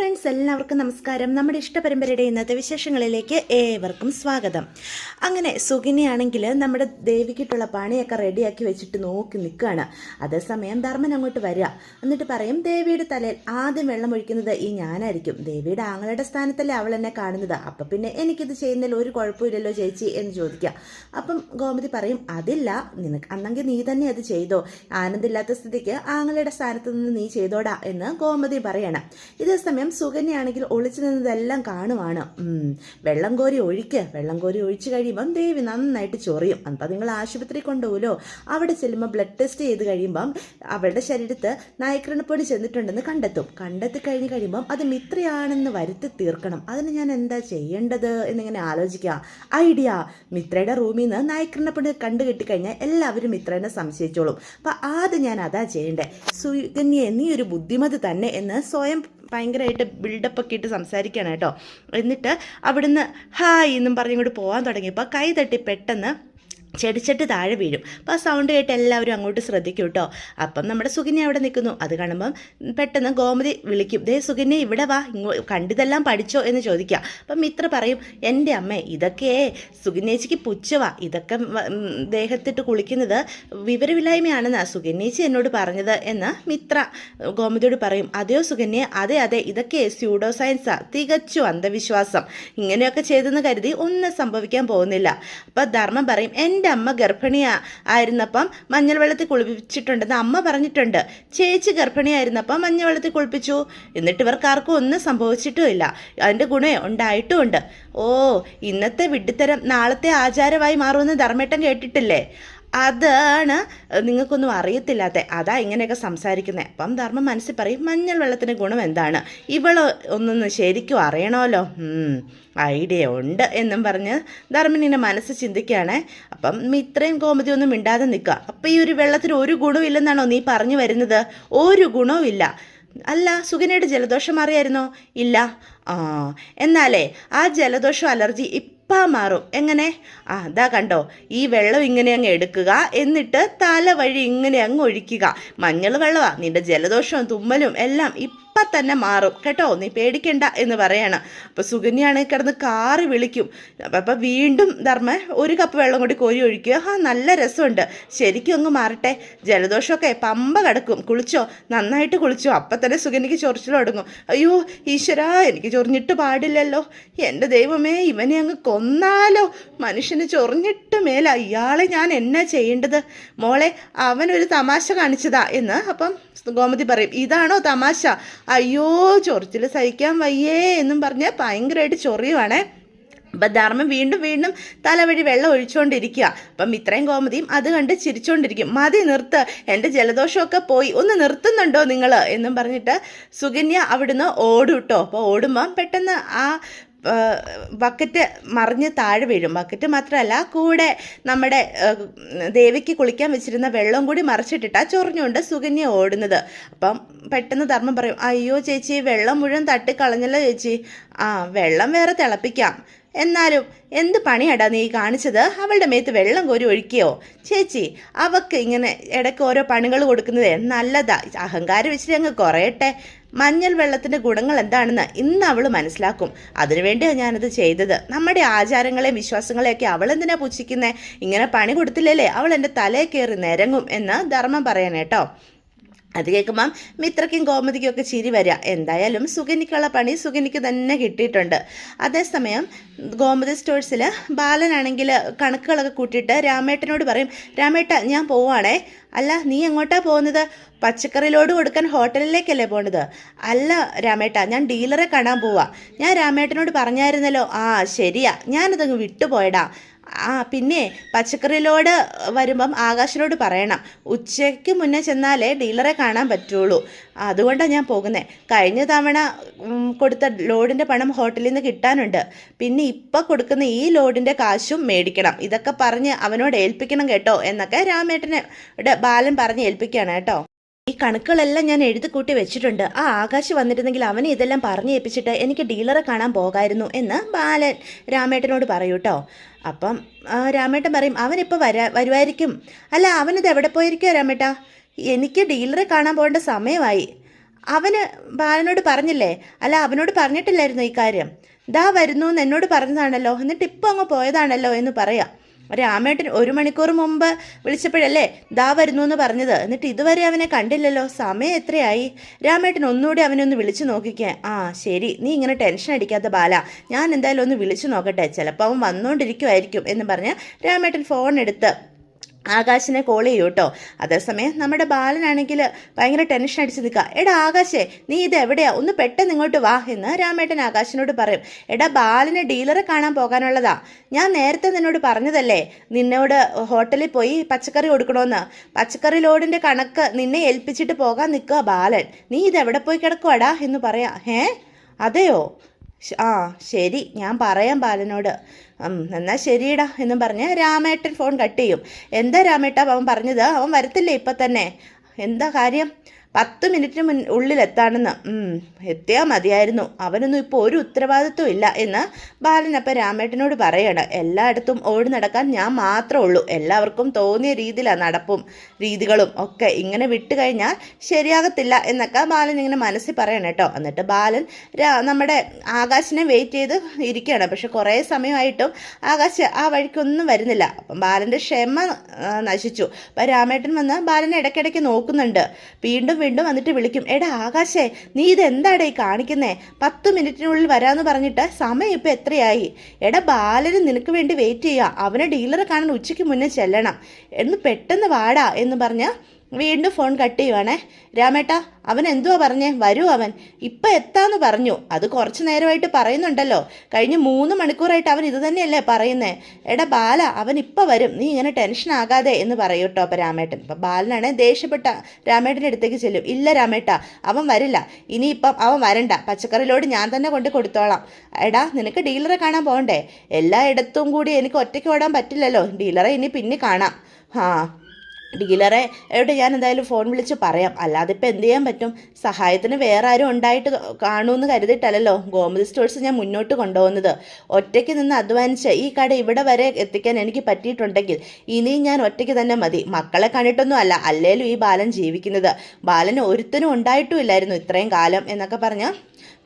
Friends എല്ലാവർക്കും നമസ്കാരം. നമ്മുടെ ഇഷ്ടപരമ്പരയുടെ ഇന്നത്തെ വിശേഷങ്ങളിലേക്ക് ഏവർക്കും സ്വാഗതം. അങ്ങനെ സുഖിനിയാണെങ്കിൽ നമ്മുടെ ദേവിക്കിട്ടുള്ള പണിയൊക്കെ റെഡിയാക്കി വെച്ചിട്ട് നോക്കി നിൽക്കുകയാണ്. അതേസമയം ധർമ്മൻ അങ്ങോട്ട് വരിക. എന്നിട്ട് പറയും ദേവിയുടെ തലയിൽ ആദ്യം വെള്ളം ഒഴിക്കുന്നത് ഈ ഞാനായിരിക്കും. ദേവിയുടെ ആങ്ങളുടെ സ്ഥാനത്തല്ലേ അവൾ എന്നെ കാണുന്നത്. അപ്പം പിന്നെ എനിക്കിത് ചെയ്യുന്നതിൽ ഒരു കുഴപ്പമില്ലല്ലോ ചേച്ചി എന്ന് ചോദിക്കുക. അപ്പം ഗോമതി പറയും അതില്ല. നിനക്ക് അന്നെങ്കിൽ നീ തന്നെ അത് ചെയ്തോ. ആനന്ദില്ലാത്ത സ്ഥിതിക്ക് ആങ്ങളുടെ സ്ഥാനത്ത് നിന്ന് നീ ചെയ്തോടാ എന്ന് ഗോമതി പറയണം. ഇതേ സമയം സുകന്യാണെങ്കിൽ ഒളിച്ചു നിന്നതെല്ലാം കാണുവാണ്. വെള്ളം കോരി ഒഴിക്ക്. വെള്ളം കോരി ഒഴിച്ചു കഴിയുമ്പം ദേവി നന്നായിട്ട് ചൊറിയും. അപ്പം നിങ്ങൾ ആശുപത്രി കൊണ്ടുപോലോ അവിടെ ചെല്ലുമ്പോൾ ബ്ലഡ് ടെസ്റ്റ് ചെയ്ത് കഴിയുമ്പം അവളുടെ ശരീരത്ത് നായക്രണപ്പൊടി ചെന്നിട്ടുണ്ടെന്ന് കണ്ടെത്തും. കണ്ടെത്തി കഴിഞ്ഞ് കഴിയുമ്പം അത് മിത്രയാണെന്ന് വരുത്തി തീർക്കണം. അതിന് ഞാൻ എന്താ ചെയ്യേണ്ടത് എന്നിങ്ങനെ ആലോചിക്കുക. ഐഡിയ. മിത്രയുടെ റൂമിൽ നിന്ന് നായക്രണപ്പൊടി കണ്ടു കിട്ടിക്കഴിഞ്ഞാൽ എല്ലാവരും മിത്രനെ സംശയിച്ചോളും. അപ്പം ആദ്യം ഞാൻ അതാ ചെയ്യേണ്ടത് സുകന്യെ നീ ഒരു ബുദ്ധിമതി തന്നെ എന്ന് സ്വയം ഭയങ്കരമായിട്ട് ബിൽഡപ്പ് ഒക്കെ ഇട്ട് സംസാരിക്കുകയാണ് കേട്ടോ. എന്നിട്ട് അവിടുന്ന് ഹായ് എന്നും പറഞ്ഞിങ്ങോട്ട് പോകാൻ തുടങ്ങിയപ്പോൾ കൈ തട്ടി പെട്ടെന്ന് ചെടിച്ചട്ടി താഴെ വീഴും. അപ്പോൾ ആ സൗണ്ട് കേട്ട് എല്ലാവരും അങ്ങോട്ട് ശ്രദ്ധിക്കും കേട്ടോ അപ്പം നമ്മുടെ സുകന്യ അവിടെ നിൽക്കുന്നു. അത് കാണുമ്പം പെട്ടെന്ന് ഗോമതി വിളിക്കും. ദേ സുകന്യ ഇവിടെ വാ. ഇങ്ങോ കണ്ടിതെല്ലാം പഠിച്ചോ എന്ന് ചോദിക്കുക. അപ്പം മിത്ര പറയും എന്റെ അമ്മ ഇതൊക്കെ സുകന്യേച്ചിക്ക് പുച്ഛവാ. ഇതൊക്കെ ദേഹത്തിട്ട് കുളിക്കുന്നത് വിവരമില്ലായ്മയാണെന്നാ സുകന്യേച്ചി എന്നോട് പറഞ്ഞത് എന്ന് മിത്ര ഗോമതിയോട് പറയും. അതെയോ സുകന്യ? അതെ അതെ. ഇതൊക്കെ സ്യൂഡോ സയൻസാ തികച്ചു അന്ധവിശ്വാസം. ഇങ്ങനെയൊക്കെ ചെയ്തെന്ന് കരുതി ഒന്നും സംഭവിക്കാൻ പോകുന്നില്ല. അപ്പം ധർമ്മം പറയും എന്റെ അമ്മ ഗർഭിണിയാ ആയിരുന്നപ്പം മഞ്ഞൾ വെള്ളത്തിൽ കുളിപ്പിച്ചിട്ടുണ്ടെന്ന് അമ്മ പറഞ്ഞിട്ടുണ്ട്. ചേച്ചി ഗർഭിണിയായിരുന്നപ്പം മഞ്ഞൾ വെള്ളത്തിൽ കുളിപ്പിച്ചു. എന്നിട്ട് ഇവർക്ക് ആർക്കും ഒന്നും സംഭവിച്ചിട്ടുമില്ല. അതിന്റെ ഗുണേ ഉണ്ടായിട്ടുമുണ്ട്. ഓ ഇന്നത്തെ വിഡ്ഢിത്തരം നാളത്തെ ആചാരമായി മാറുമെന്ന് ധർമ്മേട്ടൻ കേട്ടിട്ടില്ലേ? അതാണ് നിങ്ങൾക്കൊന്നും അറിയത്തില്ലാത്ത അതാ ഇങ്ങനെയൊക്കെ സംസാരിക്കുന്നത് അപ്പം ധർമ്മം മനസ്സിൽ പറയും മഞ്ഞൾ വെള്ളത്തിന്റെ ഗുണം എന്താണ്? ഇവളോ ഒന്നൊന്ന് ശരിക്കും അറിയണമല്ലോ. ഐഡിയ ഉണ്ട് എന്നും പറഞ്ഞ് ധർമ്മനിന്റെ മനസ്സ് ചിന്തിക്കുകയാണേ. അപ്പം ഇത്രയും കോമതി ഒന്നും മിണ്ടാതെ നിൽക്കുക. അപ്പം ഈ ഒരു വെള്ളത്തിന് ഒരു ഗുണവും ഇല്ലെന്നാണോ നീ പറഞ്ഞു വരുന്നത്? ഒരു ഗുണവും അല്ല സുഗനയുടെ ജലദോഷം അറിയായിരുന്നോ ഇല്ല. ആ എന്നാലേ ആ ജലദോഷം അലർജി ഇപ്പം മാറും. എങ്ങനെ? ആ അതാ കണ്ടോ ഈ വെള്ളം ഇങ്ങനെ അങ്ങ് എടുക്കുക എന്നിട്ട് തല വഴി ഇങ്ങനെ അങ്ങ് ഒഴിക്കുക. മഞ്ഞൾ വെള്ളമാണ് നിന്റെ ജലദോഷവും തുമ്മലും എല്ലാം ഇപ്പം തന്നെ മാറും. കേട്ടോ? നീ പേടിക്കണ്ട എന്ന് പറയണം. അപ്പോൾ സുകന്യാണെങ്കിൽ കിടന്ന് കാറി വിളിക്കും. അപ്പം വീണ്ടും ധർമ്മ ഒരു കപ്പ് വെള്ളം കൂടി കോരി ഒഴിക്കുക. ആ നല്ല രസമുണ്ട്. ശരിക്കും അങ്ങ് മാറട്ടെ. ജലദോഷമൊക്കെ പമ്പ കിടക്കും. കുളിച്ചോ? നന്നായിട്ട് കുളിച്ചോ? അപ്പം തന്നെ സുഗന്യക്ക് ചൊറിച്ചിൽ തുടങ്ങും. അയ്യോ ഈശ്വരാ എനിക്ക് ചൊറിഞ്ഞിട്ട് പാടില്ലല്ലോ. എന്റെ ദൈവമേ ഇവനെ അങ്ങ് കൊന്നാലോ? മനുഷ്യന് ചൊറിഞ്ഞിട്ട് മേല. ഇയാളെ ഞാൻ എന്നാ ചെയ്യേണ്ടത്? മോളെ അവനൊരു തമാശ കാണിച്ചതാ എന്ന് അപ്പം ഗോമതി പറയും. ഇതാണോ തമാശ? അയ്യോ ചൊറിച്ചിൽ സഹിക്കാൻ വയ്യേ എന്നും പറഞ്ഞ് ഭയങ്കരമായിട്ട് ചൊറിയുവാണേ. അപ്പം ധർമ്മം വീണ്ടും വീണ്ടും തലവഴി വെള്ളം ഒഴിച്ചുകൊണ്ടിരിക്കുക അപ്പം ഇത്രയും കോമതിയും അത് കണ്ട് ചിരിച്ചുകൊണ്ടിരിക്കും മതി നിർത്ത്. എന്റെ ജലദോഷമൊക്കെ പോയി. ഒന്ന് നിർത്തുന്നുണ്ടോ നിങ്ങൾ എന്നും പറഞ്ഞിട്ട് സുകന്യ അവിടുന്ന് ഓടും കേട്ടോ അപ്പോൾ ഓടുമ്പം പെട്ടെന്ന് ആ ബക്കറ്റ് മറിഞ്ഞ് താഴെ വീഴും. ബക്കറ്റ് മാത്രമല്ല കൂടെ നമ്മുടെ ദേവിക്ക് കുളിക്കാൻ വെച്ചിരുന്ന വെള്ളം കൂടി മറിച്ചിട്ടിട്ടാ ചൊറിഞ്ഞുകൊണ്ട് സുകന്യ ഓടുന്നത്. അപ്പം പെട്ടെന്ന് ധർമ്മം പറയും അയ്യോ ചേച്ചി വെള്ളം മുഴുവൻ തട്ടിക്കളഞ്ഞല്ലോ ചേച്ചി. ആ വെള്ളം വേറെ തിളപ്പിക്കാം. എന്നാലും എന്ത് പണിയാടാ നീ കാണിച്ചത്? അവളുടെ മേത്ത് വെള്ളം കോരി ഒഴിക്കുകയോ ചേച്ചി അവക്ക് ഇങ്ങനെ ഇടയ്ക്ക് ഓരോ പണികൾ കൊടുക്കുന്നത് നല്ലതാ. അഹങ്കാരം വെച്ചിട്ട് അങ്ങ് കുറയട്ടെ. മഞ്ഞൾ വെള്ളത്തിന്റെ ഗുണങ്ങൾ എന്താണെന്ന് ഇന്ന് അവൾ മനസ്സിലാക്കും. അതിനുവേണ്ടിയാണ് ഞാനത് ചെയ്തത്. നമ്മുടെ ആചാരങ്ങളെയും വിശ്വാസങ്ങളെയൊക്കെ അവൾ എന്തിനാ പുച്ഛിക്കുന്നേ? ഇങ്ങനെ പണി കൊടുത്തില്ലല്ലേ? അവൾ എന്റെ തലയിൽ കയറി നിരങ്ങും എന്ന് ധർമ്മം പറയാനേട്ടോ അത് കേൾക്കുമ്പം മിത്രയ്ക്കും ഗോമതിക്കും ഒക്കെ ചിരി വരിക എന്തായാലും സുഗനിക്കുള്ള പണി സുഗനിക്ക് തന്നെ കിട്ടിയിട്ടുണ്ട്. അതേസമയം ഗോമതി സ്റ്റോഴ്സിൽ ബാലനാണെങ്കിൽ കണക്കുകളൊക്കെ കൂട്ടിയിട്ട് രാമേട്ടനോട് പറയും രാമേട്ട ഞാൻ പോവാണേ. അല്ല നീ എങ്ങോട്ടാ പോകുന്നത്? പച്ചക്കറി ലോഡ് കൊടുക്കാൻ ഹോട്ടലിലേക്കല്ലേ പോണത്? അല്ല രാമേട്ട ഞാൻ ഡീലറെ കാണാൻ പോവാ. ഞാൻ രാമേട്ടനോട് പറഞ്ഞായിരുന്നല്ലോ. ആ ശരിയാ. ഞാനതങ്ങ് വിട്ടുപോയടാ. ആ പിന്നെ പച്ചക്കറിയിലോട് വരുമ്പം ആകാശിനോട് പറയണം. ഉച്ചയ്ക്ക് മുന്നേ ചെന്നാലേ ഡീലറെ കാണാൻ പറ്റുള്ളൂ. അതുകൊണ്ടാണ് ഞാൻ പോകുന്നത് കഴിഞ്ഞ തവണ കൊടുത്ത ലോഡിന്റെ പണം ഹോട്ടലിൽ നിന്ന് കിട്ടാനുണ്ട്. പിന്നെ ഇപ്പം കൊടുക്കുന്ന ഈ ലോഡിന്റെ കാശും മേടിക്കണം. ഇതൊക്കെ പറഞ്ഞ് അവനോട് ഏൽപ്പിക്കണം കേട്ടോ എന്നൊക്കെ രാമേട്ടനെ ബാലൻ പറഞ്ഞ് ഏൽപ്പിക്കുകയാണ് കേട്ടോ. ഈ കണക്കുകളെല്ലാം ഞാൻ എഴുതി കൂട്ടി വെച്ചിട്ടുണ്ട്. ആ ആകാശ് വന്നിരുന്നെങ്കിൽ അവനെ ഇതെല്ലാം പറഞ്ഞു ഏൽപ്പിച്ചിട്ട് എനിക്ക് ഡീലറെ കാണാൻ പോകായിരുന്നു എന്ന് ബാലൻ രാമേട്ടനോട് പറയൂ കേട്ടോ അപ്പം രാമേട്ടൻ പറയും അവനിപ്പോൾ വരാ വരുമായിരിക്കും. അല്ല അവനിത് എവിടെ പോയിരിക്കുമോ രാമേട്ടാ? എനിക്ക് ഡീലറെ കാണാൻ പോകേണ്ട സമയമായി. അവന് ബാലനോട് പറഞ്ഞില്ലേ? അല്ല അവനോട് പറഞ്ഞിട്ടില്ലായിരുന്നു ഈ കാര്യം. ദാ വരുന്നു എന്ന് എന്നോട് പറഞ്ഞതാണല്ലോ. എന്നിട്ട് ഇപ്പം അങ്ങ് പോയതാണല്ലോ എന്ന് പറയാം. രാമേട്ടൻ ഒരു മണിക്കൂർ മുമ്പ് വിളിച്ചപ്പോഴല്ലേ ദാ വരുന്നു എന്ന് പറഞ്ഞത്. എന്നിട്ട് ഇതുവരെ അവനെ കണ്ടില്ലല്ലോ. സമയം എത്രയായി? രാമേട്ടൻ ഒന്നുകൂടി അവനെ ഒന്ന് വിളിച്ചു നോക്കിക്കേ. ആ ശരി. നീ ഇങ്ങനെ ടെൻഷൻ അടിക്കാത്ത ബാല. ഞാൻ എന്തായാലും ഒന്ന് വിളിച്ചു നോക്കട്ടെ. ചിലപ്പോൾ അവൻ വന്നുകൊണ്ടിരിക്കുമായിരിക്കും എന്ന് പറഞ്ഞ് രാമേട്ടൻ ഫോൺ എടുത്ത് ആകാശിനെ കോൾ ചെയ്യൂ കേട്ടോ അതേസമയം നമ്മുടെ ബാലനാണെങ്കിൽ ഭയങ്കര ടെൻഷൻ അടിച്ച് നിൽക്കുക എടാ ആകാശേ നീ ഇത് എവിടെയാ? ഒന്ന് പെട്ടെന്ന് ഇങ്ങോട്ട് വാ എന്ന് രാമേട്ടൻ ആകാശിനോട് പറയും. എടാ ബാലന് ഡീലറെ കാണാൻ പോകാനുള്ളതാ. ഞാൻ നേരത്തെ നിന്നോട് പറഞ്ഞതല്ലേ നിന്നോട് ഹോട്ടലിൽ പോയി പച്ചക്കറി കൊടുക്കണമെന്ന് പച്ചക്കറി ലോഡിന്റെ കണക്ക് നിന്നെ ഏൽപ്പിച്ചിട്ട് പോകാൻ നിൽക്കുക ബാലൻ. നീ ഇത് എവിടെ പോയി കിടക്കുവാടാ എന്ന് പറയാം. ഏ അതെയോ? ആ ശരി. ഞാൻ പറയാം ബാലനോട്. എന്നാൽ എന്നാ ശരിയടാ എന്നും പറഞ്ഞ് രാമേട്ടൻ ഫോൺ കട്ട് ചെയ്യും. എന്താ രാമേട്ടാ? അവൻ പറഞ്ഞത്. അവൻ വരത്തില്ലേ ഇപ്പം തന്നെ എന്താ കാര്യം? പത്ത് മിനിറ്റിന് മുൻ ഉള്ളിൽ എത്താണെന്ന് എത്തിയാൽ മതിയായിരുന്നു. അവനൊന്നും ഇപ്പോൾ ഒരു ഉത്തരവാദിത്വം ഇല്ല എന്ന് ബാലൻ അപ്പം രാമേട്ടനോട് പറയണം. എല്ലായിടത്തും ഓടി നടക്കാൻ ഞാൻ മാത്രമേ ഉള്ളൂ. എല്ലാവർക്കും തോന്നിയ രീതിയിലാണ് നടപ്പും രീതികളും ഒക്കെ. ഇങ്ങനെ വിട്ടു കഴിഞ്ഞാൽ ശരിയാകത്തില്ല എന്നൊക്കെ ബാലൻ ഇങ്ങനെ മനസ്സിൽ പറയണം കേട്ടോ. എന്നിട്ട് ബാലൻ നമ്മുടെ ആകാശിനെ വെയിറ്റ് ചെയ്ത് ഇരിക്കുകയാണ്. പക്ഷെ കുറേ സമയമായിട്ടും ആകാശ് ആ വഴിക്കൊന്നും വരുന്നില്ല. അപ്പം ബാലന്റെ ക്ഷമ നശിച്ചു. അപ്പം രാമേട്ടൻ വന്ന് ബാലനെ ഇടയ്ക്കിടയ്ക്ക് നോക്കുന്നുണ്ട്. വീണ്ടും വീണ്ടും വന്നിട്ട് വിളിക്കും. എടാ ആകാശേ നീ ഇത് എന്താടാ ഈ കാണിക്കുന്നേ? പത്ത് മിനിറ്റിനുള്ളിൽ വരാമെന്ന് പറഞ്ഞിട്ട് സമയം ഇപ്പം എത്രയായി? എടാ ബാലന് നിനക്ക് വേണ്ടി വെയിറ്റ് ചെയ്യുക അവനെ ഡീലറെ കാണാൻ ഉച്ചയ്ക്ക് മുന്നേ ചെല്ലണം. എന്ന് പെട്ടെന്ന് വാടാ എന്ന് പറഞ്ഞ് വീണ്ടും ഫോൺ കട്ട് ചെയ്യുവാണേ. രാമേട്ട അവൻ എന്തുവാ പറഞ്ഞേ? വരൂ അവൻ. ഇപ്പം എത്താന്ന് പറഞ്ഞു. അത് കുറച്ച് നേരമായിട്ട് പറയുന്നുണ്ടല്ലോ. കഴിഞ്ഞ മൂന്ന് മണിക്കൂറായിട്ട് അവൻ ഇത് തന്നെയല്ലേ പറയുന്നേ. എടാ ബാല അവൻ ഇപ്പം വരും. നീ ഇങ്ങനെ ടെൻഷൻ ആകാതെ എന്ന് പറയൂ കേട്ടോ അപ്പം രാമേട്ടൻ. ഇപ്പം ബാലനാണേ ദേഷ്യപ്പെട്ട രാമേട്ടന്റെ അടുത്തേക്ക് ചെല്ലും. ഇല്ല രാമേട്ട അവൻ വരില്ല. ഇനിയിപ്പം അവൻ വരണ്ട. പച്ചക്കറിയിലോട് ഞാൻ തന്നെ കൊണ്ട് കൊടുത്തോളാം. എടാ നിനക്ക് ഡീലറെ കാണാൻ പോകണ്ടേ? എല്ലായിടത്തും കൂടി എനിക്ക് ഒറ്റയ്ക്ക് ഓടാൻ പറ്റില്ലല്ലോ. ഡീലറെ ഇനി പിന്നെ കാണാം. ആ ഡീലറെ എവിടെ ഞാൻ എന്തായാലും ഫോൺ വിളിച്ച് പറയാം. അല്ലാതെ ഇപ്പം എന്ത് ചെയ്യാൻ പറ്റും? സഹായത്തിന് വേറെ ആരും ഉണ്ടായിട്ട് കാണുമെന്ന് കരുതിയിട്ടല്ലോ ഗോമതി സ്റ്റോഴ്സ് ഞാൻ മുന്നോട്ട് കൊണ്ടുപോകുന്നത്. ഒറ്റയ്ക്ക് നിന്ന് അധ്വാനിച്ച് ഈ കട ഇവിടെ വരെ എത്തിക്കാൻ എനിക്ക് പറ്റിയിട്ടുണ്ടെങ്കിൽ ഇനിയും ഞാൻ ഒറ്റയ്ക്ക് തന്നെ മതി. മക്കളെ കണ്ടിട്ടൊന്നും അല്ല അല്ലേലും ഈ ബാലൻ ജീവിക്കുന്നത്. ബാലന് ഒരുത്തനും ഉണ്ടായിട്ടുമില്ലായിരുന്നു ഇത്രയും കാലം എന്നൊക്കെ പറഞ്ഞാൽ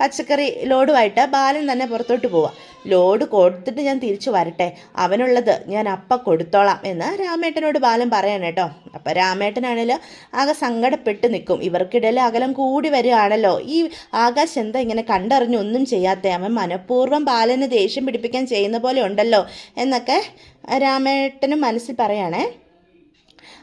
പച്ചക്കറി ലോഡുമായിട്ട് ബാലൻ തന്നെ പുറത്തോട്ട് പോവാം. ലോഡ് കൊടുത്തിട്ട് ഞാൻ തിരിച്ചു വരട്ടെ. അവനുള്ളത് ഞാൻ അപ്പം കൊടുത്തോളാം എന്ന് രാമേട്ടനോട് ബാലൻ പറയണം കേട്ടോ. അപ്പം രാമേട്ടനാണെങ്കിൽ ആകെ സങ്കടപ്പെട്ട് നിൽക്കും ഇവർക്കിടയിൽ അകലം കൂടി വരികയാണല്ലോ. ഈ ആകാശ് എന്താ ഇങ്ങനെ കണ്ടറിഞ്ഞ് ഒന്നും ചെയ്യാത്ത? അവൻ മനഃപൂർവം ബാലനെ ദേഷ്യം പിടിപ്പിക്കാൻ ചെയ്യുന്ന പോലെ ഉണ്ടല്ലോ എന്നൊക്കെ രാമേട്ടനും മനസ്സിൽ പറയണേ.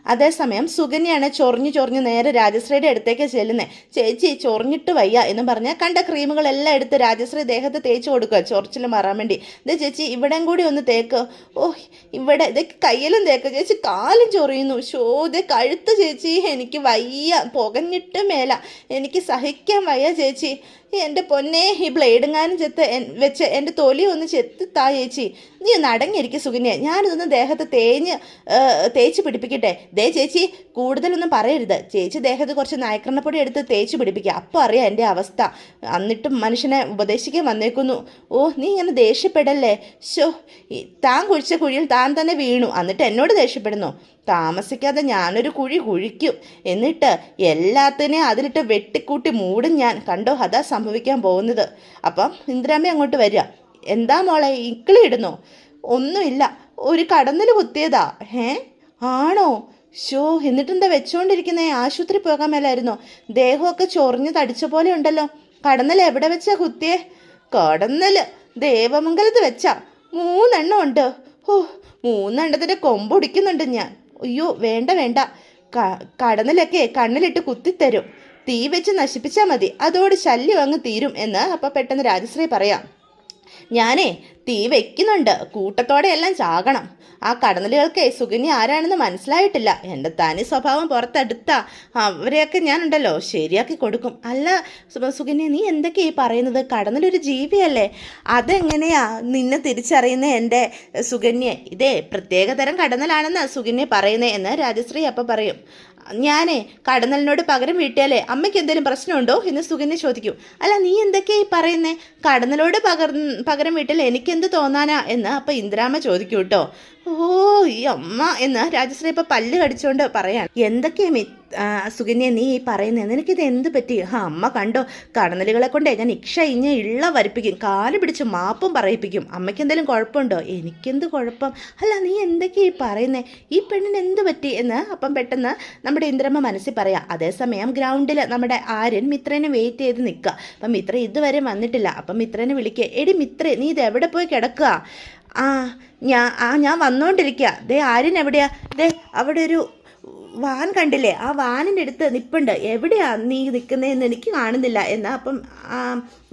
അതേസമയം സുകന്യാണ് ചൊറിഞ്ഞു ചൊറിഞ്ഞ് നേരെ രാജശ്രീയുടെ അടുത്തേക്ക് ചെല്ലുന്നത് ചേച്ചി ചൊറിഞ്ഞിട്ട് വയ്യ എന്ന് പറഞ്ഞാൽ കണ്ട ക്രീമുകളെല്ലാം എടുത്ത് രാജശ്രീ ദേഹത്ത് തേച്ച് കൊടുക്കുക ചൊറിച്ചിൽ മാറാൻ വേണ്ടി. ഇത് ചേച്ചി ഇവിടെയും കൂടി ഒന്ന് തേക്ക്. ഓ ഇവിടെ ഇത് കയ്യിലും തേക്ക്. ചേച്ചി കാലും ചൊറിയുന്നു. ഷോ ഇത് കഴുത്ത് ചേച്ചി എനിക്ക് വയ്യ. പുകഞ്ഞിട്ട് മേല. എനിക്ക് സഹിക്കാൻ വയ്യ ചേച്ചി. എന്റെ പൊന്നെ ഈ ബ്ലേഡെങ്ങാനും ചെത്ത് വെച്ച് എന്റെ തൊലി ഒന്ന് ചെത്തി താ ചേച്ചി. നീ ഒന്ന് അടങ്ങിയിരിക്കും സുകന്യ ഞാനിതൊന്ന് ദേഹത്ത് തേഞ്ഞ് തേച്ച് പിടിപ്പിക്കട്ടെ. ദേ ചേച്ചി കൂടുതലൊന്നും പറയരുത്. ചേച്ചി ദേഹത്ത് കുറച്ച് നായക്കരണപ്പൊടി എടുത്ത് തേച്ച് പിടിപ്പിക്കുക അപ്പോൾ അറിയാം എന്റെ അവസ്ഥ. എന്നിട്ടും മനുഷ്യനെ ഉപദേശിക്കാൻ വന്നേക്കുന്നു. ഓ നീ ഇങ്ങനെ ദേഷ്യപ്പെടല്ലേ? ഈ- താൻ കുഴിച്ച കുഴിയിൽ താൻ തന്നെ വീണു. എന്നിട്ട് എന്നോട് ദേഷ്യപ്പെടുന്നു? താമസിക്കാതെ ഞാനൊരു കുഴി കുഴിക്കും. എന്നിട്ട് എല്ലാത്തിനെയും അതിലിട്ട് വെട്ടിക്കൂട്ടി മൂടും ഞാൻ. കണ്ടോ? അതാ സംഭവിക്കാൻ പോകുന്നത്. അപ്പം ഇന്ദിരാമ്മ അങ്ങോട്ട് വരിക. എന്താ മോളെ? ഇക്കിളി ഇടുന്നോ? ഒന്നുമില്ല. ഒരു കടന്നൽ കുത്തിയതാ. ഏ ആണോ? ഷോ എന്നിട്ടെന്താ വെച്ചുകൊണ്ടിരിക്കുന്നേ ആശുപത്രി പോകാൻ മേലായിരുന്നോ? ദേഹമൊക്കെ ചൊറിഞ്ഞ് തടിച്ച പോലെ ഉണ്ടല്ലോ. കടന്നൽ എവിടെ വെച്ചാ കുത്തിയേ? കടന്നൽ. ദേവമംഗലത്ത് വെച്ചാ. മൂന്നെണ്ണം ഉണ്ട്. ഓ മൂന്നെണ്ണത്തിന്റെ കൊമ്പൊടിക്കുന്നുണ്ട് ഞാൻ. അയ്യോ വേണ്ട വേണ്ട. കടന്നലൊക്കെ കണ്ണിലിട്ട് കുത്തിത്തരും. തീ വെച്ച് നശിപ്പിച്ചാൽ മതി. അതോട് ശല്യം അങ്ങ് തീരും എന്ന് അപ്പം പെട്ടെന്ന് രാജശ്രീ പറയാം. ഞാനേ തീ വെക്കുന്നുണ്ട്. കൂട്ടത്തോടെ എല്ലാം ചാകണം. ആ കടന്നലുകൾക്ക് സുകന്യ ആരാണെന്ന് മനസ്സിലായിട്ടില്ല. എന്റെ തനി സ്വഭാവം പുറത്തെടുത്ത അവരെയൊക്കെ ഞാനുണ്ടല്ലോ ശരിയാക്കി കൊടുക്കും. അല്ല സുഗിനി നീ എന്തൊക്കെയാ ഈ പറയുന്നത്? കടന്നലൊരു ജീവിയല്ലേ? അതെങ്ങനെയാ നിന്നെ തിരിച്ചറിയുന്ന എന്റെ സുകന്യെ ഇതേ പ്രത്യേകതരം കടന്നലാണെന്ന് സുകന്യ പറയുന്നത് എന്ന് രാജശ്രീ അപ്പം പറയും. ഞാനേ കടന്നലിനോട് പകരം വീട്ടിയാലേ അമ്മയ്ക്ക് എന്തെങ്കിലും പ്രശ്നമുണ്ടോ? എന്ന് സുകന്യ ചോദിക്കും. അല്ല നീ എന്തൊക്കെയാ ഈ പറയുന്നേ? കടന്നലോട് പകർ പകരം വീട്ടിൽ എനിക്കെന്ത് തോന്നാനാ? എന്ന് അപ്പം ഇന്ദ്രാമ്മ ചോദിക്കൂട്ടോ കേട്ടോ. ഓ ഈ അമ്മ എന്ന് രാജശ്രീ ഇപ്പൊ പല്ല് കടിച്ചുകൊണ്ട് പറയാണ്. എന്തൊക്കെയാ മി സുഗന്യ നീ ഈ പറയുന്നത് നിനക്കിത് എന്ത് പറ്റി? ആ അമ്മ കണ്ടോ? കടന്നലുകളെ കൊണ്ടേ ഞാൻ ഇക്ഷ ഇഞ്ഞ ഇള്ള വരിപ്പിക്കും. കാൽ പിടിച്ച് മാപ്പും പറയിപ്പിക്കും. അമ്മയ്ക്ക് എന്തെങ്കിലും കുഴപ്പമുണ്ടോ എനിക്കെന്ത് കുഴപ്പം? അല്ല നീ എന്തൊക്കെയാ ഈ പറയുന്നേ? ഈ പെണ്ണിന് എന്ത് പറ്റി? എന്ന് അപ്പം പെട്ടെന്ന് നമ്മുടെ ഇന്ദ്രമ്മ മനസ്സിൽ പറയാം. അതേസമയം ഗ്രൗണ്ടിൽ നമ്മുടെ ആര്യൻ മിത്രനെ വെയിറ്റ് ചെയ്ത് നിൽക്കുക അപ്പം മിത്ര ഇതുവരെ വന്നിട്ടില്ല. അപ്പം മിത്രനെ വിളിക്കുക എടി മിത്രേ നീ ഇത് എവിടെ പോയി കിടക്കുക ആ ഞാൻ ആ ഞാൻ വന്നുകൊണ്ടിരിക്കുക ദേ ആര്യൻ എവിടെയാ? ദേ അവിടെ ഒരു വാൻ കണ്ടില്ലേ? ആ വാനിന്റെ അടുത്ത് നിപ്പുണ്ട്. എവിടെയാ നീ നിൽക്കുന്നതെന്ന് എനിക്ക് കാണുന്നില്ല. എന്നാ അപ്പം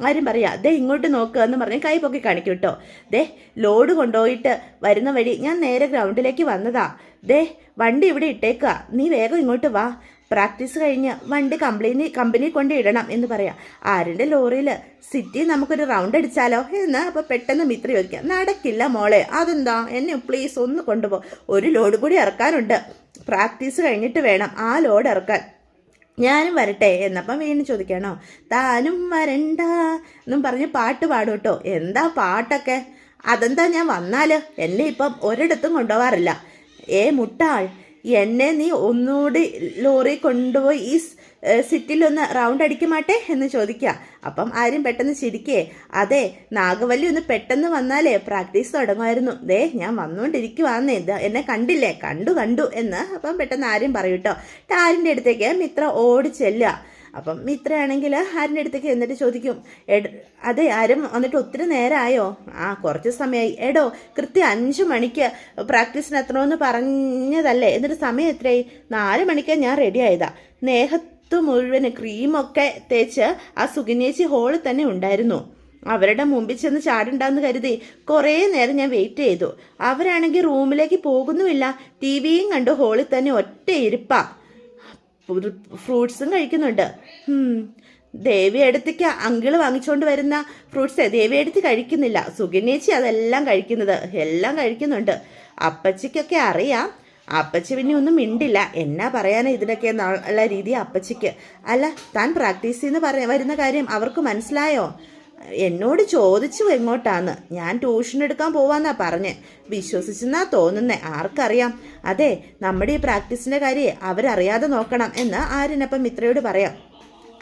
ആരും പറയാ ദേ ഇങ്ങോട്ട് നോക്കുക എന്ന് പറഞ്ഞ് കൈ പൊക്കി കാണിക്കും കേട്ടോ ദേ ലോഡ് കൊണ്ടുപോയിട്ട് വരുന്ന വഴി ഞാൻ നേരെ ഗ്രൗണ്ടിലേക്ക് വന്നതാ. ദേ വണ്ടി ഇവിടെ ഇട്ടേക്കുക നീ വേഗം ഇങ്ങോട്ട് വാ. പ്രാക്ടീസ് കഴിഞ്ഞ് വണ്ടി കമ്പനി കമ്പനി കൊണ്ട് ഇടണം എന്ന് പറയാം. ആരുടെ ലോറിയിൽ സിറ്റി നമുക്കൊരു റൗണ്ട് അടിച്ചാലോ? എന്ന് അപ്പോൾ പെട്ടെന്ന് മിത്രി ചോദിക്കാം നടക്കില്ല മോളെ അതെന്താ? എന്നെ പ്ലീസ് ഒന്ന് കൊണ്ടുപോ. ഒരു ലോഡ് കൂടി ഇറക്കാനുണ്ട്. പ്രാക്ടീസ് കഴിഞ്ഞിട്ട് വേണം ആ ലോഡ് ഇറക്കാൻ. ഞാനും വരട്ടെ എന്നപ്പം വീണ്ടും ചോദിക്കണോ താനും വരണ്ട എന്നും പറഞ്ഞ് പാട്ട് പാടും കേട്ടോ. എന്താ പാട്ടൊക്കെ? അതെന്താ ഞാൻ വന്നാൽ എന്നെ ഇപ്പം ഒരിടത്തും കൊണ്ടുപോകാറില്ല ഏ മുട്ടാൾ എന്നെ നീ ഒന്നുകൂടി ലോറി കൊണ്ടുപോയി ഈ സിറ്റിലൊന്ന് റൗണ്ട് അടിക്കുമാട്ടെ എന്ന് ചോദിക്കുക അപ്പം ആരും പെട്ടെന്ന് ചിരിക്കേ. അതെ നാഗവല്ലി ഒന്ന് പെട്ടെന്ന് വന്നാലേ പ്രാക്ടീസ് തുടങ്ങുമായിരുന്നു. ദേ ഞാൻ വന്നുകൊണ്ടിരിക്കുവാന്നേ ഇത് എന്നെ കണ്ടില്ലേ? കണ്ടു കണ്ടു എന്ന് അപ്പം പെട്ടെന്ന് ആരും പറയൂട്ടോ. ടാലിന്റെ അടുത്തേക്ക് മിത്ര ഓടി ചെല്ലുക. അപ്പം മിത്രയാണെങ്കിൽ ആരിന്റെ അടുത്തേക്ക് എന്നിട്ട് ചോദിക്കും അതെ ആരും വന്നിട്ട് ഒത്തിരി നേരമായോ ആ കുറച്ച് സമയമായി എടോ കൃത്യം അഞ്ച് മണിക്ക് പ്രാക്ടീസിന് എത്തണമെന്ന് പറഞ്ഞതല്ലേ? എന്നിട്ട് സമയം എത്രയായി? നാല് മണിക്ക് ഞാൻ റെഡി ആയതാ. നേഹത്ത് മുഴുവൻ ക്രീമൊക്കെ തേച്ച് ആ സുഗിനേച്ചി ഹോളിൽ തന്നെ ഉണ്ടായിരുന്നു. അവരുടെ മുമ്പിൽ ചെന്ന് ചാടുണ്ടാന്ന് കരുതി കുറേ നേരം ഞാൻ വെയിറ്റ് ചെയ്തു. അവരാണെങ്കിൽ റൂമിലേക്ക് പോകുന്നുമില്ല. ടി വിയും കണ്ടു ഹോളിൽ തന്നെ ഒറ്റ ഇരിപ്പാ. ഫ്രൂട്ട്സും കഴിക്കുന്നുണ്ട്. ദേവി അടുത്തേക്ക് അങ്കിൾ വാങ്ങിച്ചുകൊണ്ട് വരുന്ന ഫ്രൂട്ട്സ് ദേവി അടുത്ത് കഴിക്കുന്നില്ല. സുഗന്യേച്ചി അതെല്ലാം കഴിക്കുന്നത് എല്ലാം കഴിക്കുന്നുണ്ട്. അപ്പച്ചിക്കൊക്കെ അറിയാം. അപ്പച്ചി പിന്നെ ഒന്നും മിണ്ടില്ല. എന്നാ പറയാനാ ഇതിനൊക്കെ എന്നുള്ള രീതി അപ്പച്ചിക്ക്. അല്ല താൻ പ്രാക്ടീസ് ചെയ്യുന്ന പറ വരുന്ന കാര്യം അവർക്ക് മനസ്സിലായോ? എന്നോട് ചോദിച്ചു എങ്ങോട്ടാന്ന്. ഞാൻ ട്യൂഷൻ എടുക്കാൻ പോവാന്നാ പറഞ്ഞ്. വിശ്വസിച്ചെന്നാ തോന്നുന്നേ. ആർക്കറിയാം. അതെ നമ്മുടെ ഈ പ്രാക്ടീസിന്റെ കാര്യം അവരറിയാതെ നോക്കണം എന്ന് ആര്യനപ്പം മിത്രയോട് പറയാം.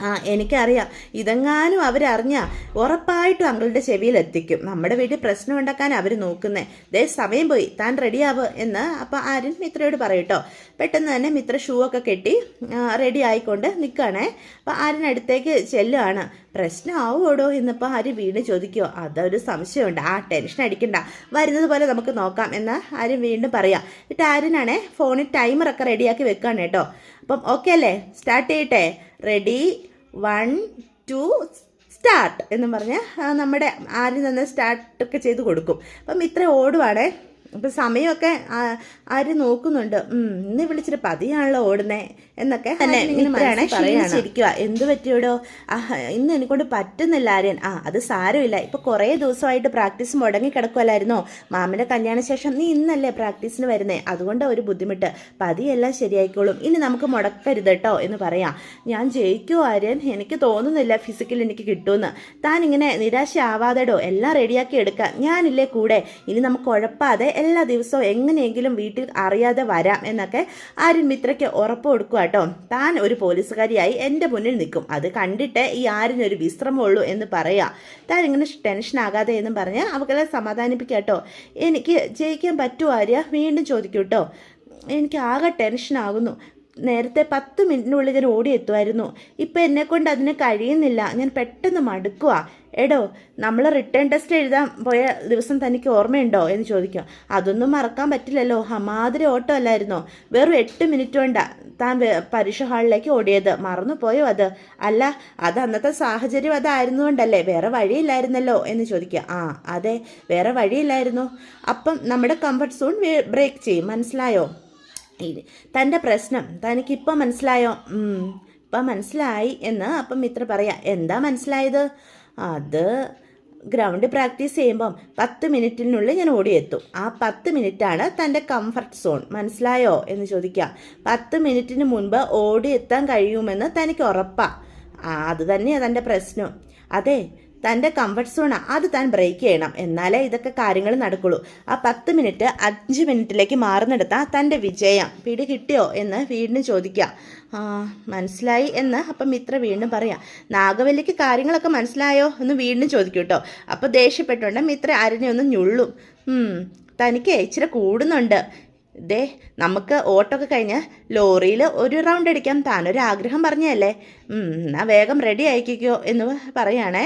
ആ എനിക്കറിയാം. ഇതെങ്ങാനും അവരറിഞ്ഞാ ഉറപ്പായിട്ടും അങ്കിളുടെ ചെവിയിൽ എത്തിക്കും നമ്മുടെ വീട്ടിൽ പ്രശ്നം ഉണ്ടാക്കാൻ അവർ നോക്കുന്നേ. ദേ സമയം പോയി. താൻ റെഡിയാവ് എന്ന് അപ്പോൾ ആര്യൻ മിത്രയോട് പറയട്ടോ. പെട്ടെന്ന് തന്നെ മിത്ര ഷൂ ഒക്കെ കെട്ടി റെഡി ആയിക്കൊണ്ട് നിൽക്കുകയാണേ അപ്പോൾ ആര്യൻ അടുത്തേക്ക് ചെല്ലുകയാണ് പ്രശ്നമാവുമോടോ എന്നിപ്പോൾ ആര് വീണ്ടും ചോദിക്കുമോ അതൊരു സംശയമുണ്ട്. ആ ടെൻഷൻ അടിക്കണ്ട. വരുന്നത് പോലെ നമുക്ക് നോക്കാം എന്ന് ആര്യൻ വീണ്ടും പറയാം. എന്നിട്ട് ആര്യനാണേ ഫോണിൽ ടൈമറൊക്കെ റെഡിയാക്കി വെക്കുകയാണ് കേട്ടോ. അപ്പം ഓക്കെ അല്ലേ? സ്റ്റാർട്ട് ചെയ്യട്ടെ. റെഡി വൺ ടു സ്റ്റാർട്ട് എന്ന് പറഞ്ഞ് നമ്മുടെ ആദ്യം തന്നെ സ്റ്റാർട്ടൊക്കെ ചെയ്ത് കൊടുക്കും. അപ്പം ഇത്ര ഓടുവാണേ. അപ്പം സമയമൊക്കെ ആര് നോക്കുന്നുണ്ട്. ഇന്ന് വിളിച്ചിട്ട് പതിയാണല്ലോ ഓടുന്നേ എന്നൊക്കെ തന്നെ. ശരിക്കുക എന്ത് പറ്റിയോടോ? ഇന്ന് എനിക്കൊണ്ട് പറ്റുന്നില്ല ആര്യൻ. ആ അത് സാരമില്ല. ഇപ്പൊ കുറേ ദിവസമായിട്ട് പ്രാക്ടീസ് മുടങ്ങി കിടക്കുമല്ലായിരുന്നോ മാമിന്റെ കല്യാണ ശേഷം നീ ഇന്നല്ലേ പ്രാക്ടീസിന് വരുന്നേ? അതുകൊണ്ട് ഒരു ബുദ്ധിമുട്ട്. പതിയെല്ലാം ശരിയായിക്കോളും. ഇനി നമുക്ക് മുടക്കരുത് കേട്ടോ എന്ന് പറയാം. ഞാൻ ജയിക്കുമോ ആര്യൻ? എനിക്ക് തോന്നുന്നില്ല ഫിസിക്കൽ എനിക്ക് കിട്ടുമെന്ന് താൻ ഇങ്ങനെ നിരാശയാവാതെടോ എല്ലാം റെഡിയാക്കി എടുക്കാം. ഞാനില്ലേ കൂടെ. ഇനി നമുക്ക് ഉഴപ്പാതെ എല്ലാ ദിവസവും എങ്ങനെയെങ്കിലും വീട്ടിൽ അറിയാതെ വരാം എന്നൊക്കെ ആര്യൻ മിത്രയ്ക്ക് ഉറപ്പ് കൊടുക്കുക കേട്ടോ. താൻ ഒരു പോലീസുകാരിയായി എന്റെ മുന്നിൽ നിൽക്കും. അത് കണ്ടിട്ട് ഈ ആരിനൊരു വിശ്രമമുള്ളൂ എന്ന് പറയാം. താൻ ഇങ്ങനെ ടെൻഷൻ ആകാതെ എന്നും പറഞ്ഞ് അവക്കെ സമാധാനിപ്പിക്കുക കേട്ടോ. എനിക്ക് ജയിക്കാൻ പറ്റുമോ ആര്യ? വീണ്ടും ചോദിക്കൂ കേട്ടോ. എനിക്ക് ആകെ ടെൻഷൻ ടെൻഷനാകുന്നു നേരത്തെ പത്ത് മിനിറ്റിനുള്ളിൽ ഞാൻ ഓടിയെത്തുമായിരുന്നു. എന്നെ കൊണ്ട് അതിന് കഴിയുന്നില്ല. ഞാൻ പെട്ടെന്ന് മടുക്കുക എടോ നമ്മൾ റിട്ടേൺ ടെസ്റ്റ് എഴുതാൻ പോയ ദിവസം തനിക്ക് ഓർമ്മയുണ്ടോ എന്ന് ചോദിക്കും. അതൊന്നും മറക്കാൻ പറ്റില്ലല്ലോ. അമാതിരി ഓട്ടം അല്ലായിരുന്നോ? വെറും എട്ട് മിനിറ്റ് കൊണ്ട താൻ പരീക്ഷ ഹാളിലേക്ക് ഓടിയത്. മറന്നുപോയോ അത്? അല്ല അത് അന്നത്തെ സാഹചര്യം അതായിരുന്നു കൊണ്ടല്ലേ വേറെ വഴിയില്ലായിരുന്നല്ലോ എന്ന് ചോദിക്കുക ആ അതെ വേറെ വഴിയില്ലായിരുന്നു. അപ്പം നമ്മുടെ കംഫർട്ട് സോൺ ബ്രേക്ക് ചെയ്യും. മനസ്സിലായോ? ഇനി തന്റെ പ്രശ്നം തനിക്കിപ്പോൾ മനസ്സിലായോ? ഇപ്പം മനസ്സിലായി എന്ന് അപ്പം മിത്ര പറയാം എന്താ മനസ്സിലായത്? അത് ഗ്രൗണ്ട് പ്രാക്ടീസ് ചെയ്യുമ്പം പത്ത് മിനിറ്റിനുള്ളിൽ ഞാൻ ഓടിയെത്തും. ആ പത്ത് മിനിറ്റാണ് തന്റെ കംഫർട്ട് സോൺ മനസ്സിലായോ എന്ന് ചോദിക്കാം. പത്ത് മിനിറ്റിന് മുൻപ് ഓടിയെത്താൻ കഴിയുമെന്ന് തനിക്ക് ഉറപ്പാണ് അത് തന്നെയാണ് തന്റെ പ്രശ്നം. അതെ തന്റെ കംഫർട്ട് സോണാ അത് താൻ ബ്രേക്ക് ചെയ്യണം. എന്നാലേ ഇതൊക്കെ കാര്യങ്ങൾ നടക്കുള്ളൂ. ആ പത്ത് മിനിറ്റ് അഞ്ച് മിനിറ്റിലേക്ക് മാറുന്നിടത്താ തന്റെ വിജയം. പിടി കിട്ടിയോ എന്ന് വീടിന് ചോദിക്കുക. മനസ്സിലായി എന്ന് അപ്പം മിത്ര വീണ്ടും പറയാം. നാഗവല്ലിക്ക് കാര്യങ്ങളൊക്കെ മനസ്സിലായോ എന്ന് വീണ്ടും ചോദിക്കും കേട്ടോ അപ്പോൾ ദേഷ്യപ്പെട്ടുകൊണ്ട് മിത്ര അരനെ ഒന്ന് ഞുള്ളും. തനിക്ക് ഇച്ചിരി കൂടുന്നുണ്ട്. ദേ നമുക്ക് ഓട്ടൊക്കെ കഴിഞ്ഞ് ലോറിയിൽ ഒരു റൗണ്ട് അടിക്കാം. താനൊരു ആഗ്രഹം പറഞ്ഞതല്ലേ? ഉം, എന്നാ വേഗം റെഡി ആയിക്കോ എന്ന് പറയുകയാണേ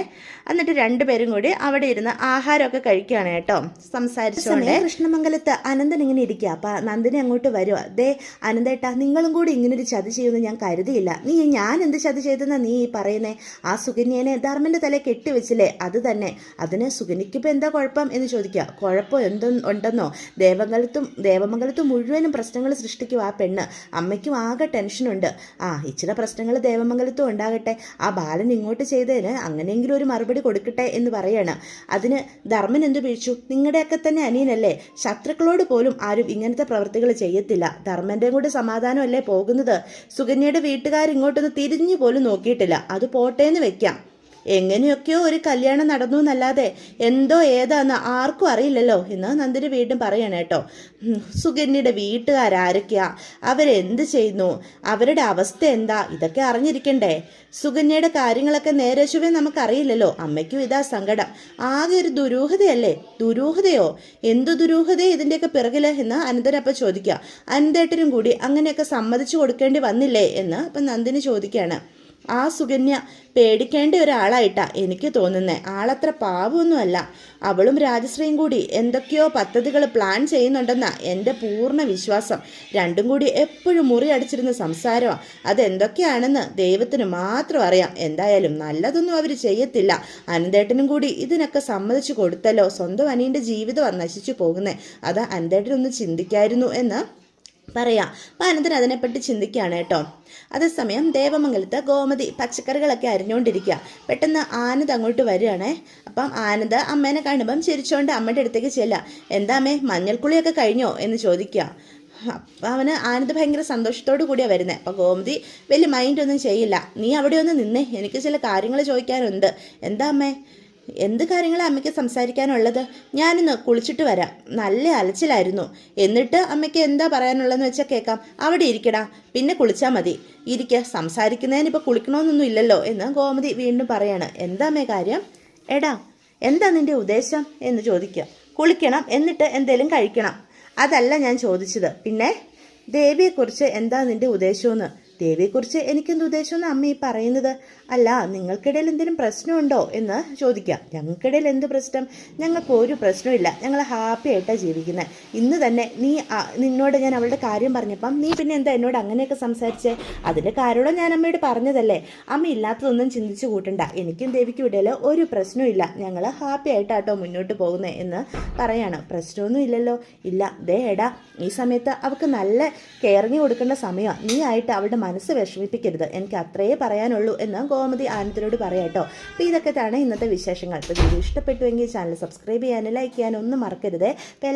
എന്നിട്ട് രണ്ടുപേരും കൂടി അവിടെ ഇരുന്ന് ആഹാരമൊക്കെ കഴിക്കുകയാണ് കേട്ടോ. സംസാരിച്ചോണ്ടേ. കൃഷ്ണമംഗലത്ത് അനന്തൻ ഇങ്ങനെ ഇരിക്കുക അപ്പം നന്ദിനി അങ്ങോട്ട് വരുക ദേ അനന്തേട്ടാ നിങ്ങളും കൂടി ഇങ്ങനെ ഒരു ചതി ചെയ്യുമെന്ന് ഞാൻ കരുതിയില്ല. നീ ഞാൻ എന്ത് ചതി ചെയ്തെന്നാ നീ ഈ പറയുന്നേ? ആ സുകന്യനെ ധർമ്മന്റെ തല കെട്ടിവെച്ചില്ലേ അത് തന്നെ. അതിന് സുകന്യക്കിപ്പോൾ എന്താ കുഴപ്പം എന്ന് ചോദിക്കുക കുഴപ്പം എന്തോ ഉണ്ടെന്നോ? ദേവമംഗലത്തും ദേവമംഗലത്തും മുഴുവനും പ്രശ്നങ്ങൾ സൃഷ്ടിക്കും ആ പെണ്ണ്. അമ്മയ്ക്കും ആകെ ടെൻഷനുണ്ട് ആ ഇച്ചിരി പ്രശ്നങ്ങൾ ദേവമംഗലത്തും ഉണ്ടാകട്ടെ. ആ ബാലൻ ഇങ്ങോട്ട് ചെയ്തതിന് അങ്ങനെയെങ്കിലും ഒരു മറുപടി കൊടുക്കട്ടെ എന്ന് പറയാണ്. അതിന് ധർമ്മൻ എന്തു പിഴിച്ചു നിങ്ങളുടെയൊക്കെ തന്നെ അനിയനല്ലേ? ശത്രുക്കളോട് പോലും ആരും ഇങ്ങനത്തെ പ്രവൃത്തികൾ ചെയ്യത്തില്ല. ധർമ്മന്റെയും കൂടെ സമാധാനമല്ലേ പോകുന്നത്? സുകന്യയുടെ വീട്ടുകാർ ഇങ്ങോട്ടൊന്ന് തിരിഞ്ഞു പോലും നോക്കിയിട്ടില്ല. അത് പോട്ടേന്ന് വെക്കാം. എങ്ങനെയൊക്കെയോ ഒരു കല്യാണം നടന്നു എന്നല്ലാതെ എന്തോ ഏതാന്ന് ആർക്കും അറിയില്ലല്ലോ എന്ന് നന്ദിനി വീണ്ടും പറയണം കേട്ടോ. സുകന്യയുടെ വീട്ടുകാരാരൊക്കെയാ അവരെന്ത് ചെയ്യുന്നു? അവരുടെ അവസ്ഥ എന്താ? ഇതൊക്കെ അറിഞ്ഞിരിക്കണ്ടേ. സുകന്യയുടെ കാര്യങ്ങളൊക്കെ നേരെ ചൊവ്വേ നമുക്കറിയില്ലല്ലോ. അമ്മയ്ക്കും ഇതാ സങ്കടം. ആകെ ഒരു ദുരൂഹതയല്ലേ? ദുരൂഹതയോ? എന്തു ദുരൂഹത ഇതിന്റെയൊക്കെ പിറകിൽ എന്ന് അനന്തരപ്പ ചോദിക്കുക അനന്തേട്ടനും കൂടി അങ്ങനെയൊക്കെ സമ്മതിച്ചു കൊടുക്കേണ്ടി വന്നില്ലേ എന്ന് ഇപ്പം നന്ദിനി ചോദിക്കുകയാണ് ആ സുകന്യ പേടിക്കേണ്ട ഒരാളായിട്ടാ എനിക്ക് തോന്നുന്നത് ആളത്ര പാവമൊന്നുമല്ല അവളും രാജശ്രീയും കൂടി എന്തൊക്കെയോ പദ്ധതികൾ പ്ലാൻ ചെയ്യുന്നുണ്ടെന്നാ എന്റെ പൂർണ വിശ്വാസം. രണ്ടും കൂടി എപ്പോഴും മുറി അടിച്ചിരുന്ന സംസാരമാണ് അതെന്തൊക്കെയാണെന്ന് ദൈവത്തിന് മാത്രം അറിയാം. എന്തായാലും നല്ലതൊന്നും അവർ ചെയ്യത്തില്ല. അനന്തേട്ടനും കൂടി ഇതിനൊക്കെ സമ്മതിച്ചു കൊടുത്തല്ലോ. സ്വന്തം അനിയന്റെ ജീവിതം നശിച്ചു പോകുന്നത് അത് അനന്തേട്ടനൊന്ന് ചിന്തിക്കായിരുന്നു എന്ന് പറയാം. അപ്പം അനന്തൻ അതിനെപ്പറ്റി ചിന്തിക്കുകയാണ് കേട്ടോ. അതേസമയം ദേവമംഗലത്ത് ഗോമതി പച്ചക്കറികളൊക്കെ അരിഞ്ഞുകൊണ്ടിരിക്കുക. പെട്ടെന്ന് ആനന്ദ് അങ്ങോട്ട് വരികയാണേ. അപ്പം ആനന്ദ് അമ്മേനെ കാണുമ്പം ചിരിച്ചുകൊണ്ട് അമ്മയുടെ അടുത്തേക്ക് ചെല്ലാം എന്താ അമ്മേ മഞ്ഞൾക്കുളിയൊക്കെ കഴിഞ്ഞോ? എന്ന് ചോദിക്കുക. അപ്പം അവന് ആനന്ദ് ഭയങ്കര സന്തോഷത്തോടു കൂടിയാണ് വരുന്നത് അപ്പം ഗോമതി വലിയ മൈൻഡൊന്നും ചെയ്യില്ല. നീ അവിടെ ഒന്ന് നിന്നേ. എനിക്ക് ചില കാര്യങ്ങൾ ചോദിക്കാനുണ്ട്. എന്താ അമ്മേ? എന്ത് കാര്യങ്ങളാണ് അമ്മയ്ക്ക് സംസാരിക്കാനുള്ളത്? ഞാനിന്ന് കുളിച്ചിട്ട് വരാം. നല്ല അലച്ചിലായിരുന്നു. എന്നിട്ട് അമ്മയ്ക്ക് എന്താ പറയാനുള്ളതെന്ന് വെച്ചാൽ കേൾക്കാം അവിടെ ഇരിക്കടാ. പിന്നെ കുളിച്ചാൽ മതി. ഇരിക്ക. സംസാരിക്കുന്നതിന് ഇപ്പോൾ കുളിക്കണമെന്നൊന്നും ഇല്ലല്ലോ എന്ന് ഗോമതി വീണ്ടും പറയാണ്. എന്താ അമ്മേ കാര്യം? എടാ എന്താ നിന്റെ ഉദ്ദേശം എന്ന് ചോദിക്കുക. കുളിക്കണം എന്നിട്ട് എന്തേലും കഴിക്കണം. അതല്ല ഞാൻ ചോദിച്ചത്. പിന്നെ ദേവിയെക്കുറിച്ച് എന്താ നിന്റെ ഉദ്ദേശമെന്ന്? ദേവിയെക്കുറിച്ച് എനിക്കെന്ത് ഉദ്ദേശമെന്ന് അമ്മ ഈ പറയുന്നത്? അല്ല നിങ്ങൾക്കിടയിൽ എന്തെങ്കിലും പ്രശ്നമുണ്ടോ എന്ന് ചോദിക്കാം. ഞങ്ങൾക്കിടയിൽ എന്ത് പ്രശ്നം? ഞങ്ങൾക്ക് ഒരു പ്രശ്നമില്ല. ഞങ്ങൾ ഹാപ്പി ആയിട്ടാണ് ജീവിക്കുന്നത് ഇന്ന് തന്നെ നീ നിന്നോട് ഞാൻ അവളുടെ കാര്യം പറഞ്ഞപ്പം നീ പിന്നെ എന്താ എന്നോട് അങ്ങനെയൊക്കെ സംസാരിച്ചേ? അതിന്റെ കാര്യമോടെ ഞാൻ അമ്മയോട് പറഞ്ഞതല്ലേ? അമ്മ ഇല്ലാത്തതൊന്നും ചിന്തിച്ചു കൂട്ടണ്ട. എനിക്കും ദേവിക്കും ഇടയിൽ ഒരു പ്രശ്നമില്ല ഞങ്ങൾ ഹാപ്പി ആയിട്ടാട്ടോ മുന്നോട്ട് പോകുന്നത് എന്ന് പറയാണ്. പ്രശ്നമൊന്നും ഇല്ലല്ലോ. ഇല്ല ദേ എടാ ഈ സമയത്ത് അവൾക്ക് നല്ല കെയറിങ് കൊടുക്കേണ്ട സമയമാണ് നീ ആയിട്ട് അവളുടെ മനസ്സ് വിഷമിപ്പിക്കരുത്. എനിക്ക് അത്രയേ പറയാനുള്ളൂ എന്ന് ഗോമതി ആനന്ദിനോട് പറയാട്ടോ അപ്പോൾ ഇതൊക്കെ തന്നെ ഇന്നത്തെ വിശേഷങ്ങൾ. അപ്പോൾ വീഡിയോ ഇഷ്ടപ്പെട്ടുവെങ്കിൽ ചാനൽ സബ്സ്ക്രൈബ് ചെയ്യാനും ലൈക്ക് ചെയ്യാനും ഒന്നും മറക്കരുത്. അപ്പോൾ